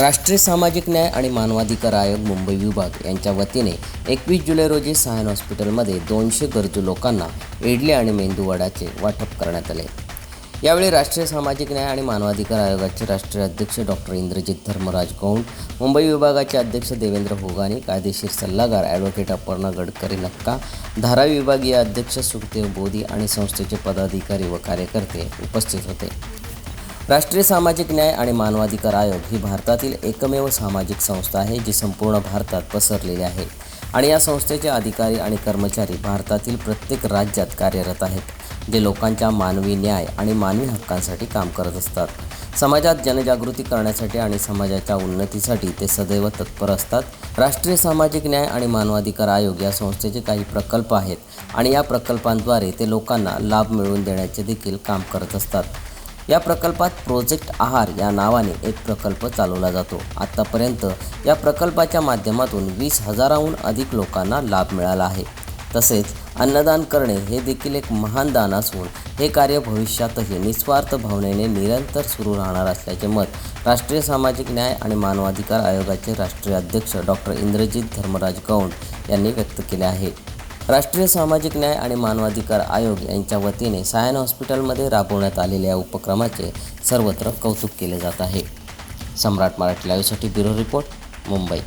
राष्ट्रीय सामाजिक न्याय आणि मानवाधिकार आयोग मुंबई विभाग यांच्या वतीने एकवीस जुलै रोजी सायन हॉस्पिटलमध्ये दोनशे गरजू लोकांना इडली आणि मेंदूवडाचे वाटप करण्यात आले. यावेळी राष्ट्रीय सामाजिक न्याय आणि मानवाधिकार आयोगाचे राष्ट्रीय अध्यक्ष डॉक्टर इंद्रजित धर्मराज गौंड मुंबई विभागाचे अध्यक्ष देवेंद्र होगानी कायदेशीर सल्लागार ॲडव्होकेट अपर्णा गडकरी नक्का धारावी विभागीय अध्यक्ष सुखदेव बोधी आणि संस्थेचे पदाधिकारी व कार्यकर्ते उपस्थित होते. राष्ट्रीय सामाजिक न्याय आणि मानवाधिकार आयोग ही भारतातील एकमेव सामाजिक संस्था आहे जी संपूर्ण भारतात पसरलेली आहे. आणि या संस्थेचे अधिकारी आणि कर्मचारी भारतातील प्रत्येक राज्यात कार्यरत आहेत जे लोकांच्या मानवी न्याय आणि मानवी हक्कांसाठी काम करत असतात. समाजात जनजागृती करण्यासाठी आणि समाजाच्या उन्नतीसाठी ते सदैव तत्पर असतात. राष्ट्रीय सामाजिक न्याय आणि मानवाधिकार आयोग या संस्थेचे काही प्रकल्प आहेत आणि या प्रकल्पांद्वारे ते लोकांना लाभ मिळवून देण्याचे देखील काम करत असतात. या प्रकल्पात प्रोजेक्ट आहार या नावाने एक प्रकल्प चालवला जातो. आत्तापर्यंत या प्रकल्पाच्या माध्यमातून वीस हजाराहून अधिक लोकांना लाभ मिळाला आहे. तसेच अन्नदान करणे हे देखील एक महान दान असून हे कार्य भविष्यातही निस्वार्थ भावनेने निरंतर सुरू राहणार असल्याचे मत राष्ट्रीय सामाजिक न्याय आणि मानवाधिकार आयोगाचे राष्ट्रीय अध्यक्ष डॉक्टर इंद्रजित धर्मराज गौंड यांनी व्यक्त केले आहे. राष्ट्रीय सामाजिक न्याय आणि मानवाधिकार आयोग यांच्या वतीने सायन हॉस्पिटलमध्ये राबवण्यात आलेल्या या उपक्रमाचे सर्वत्र कौतुक केले जात आहे. सम्राट मराठी लाईव्हसाठी ब्युरो रिपोर्ट मुंबई.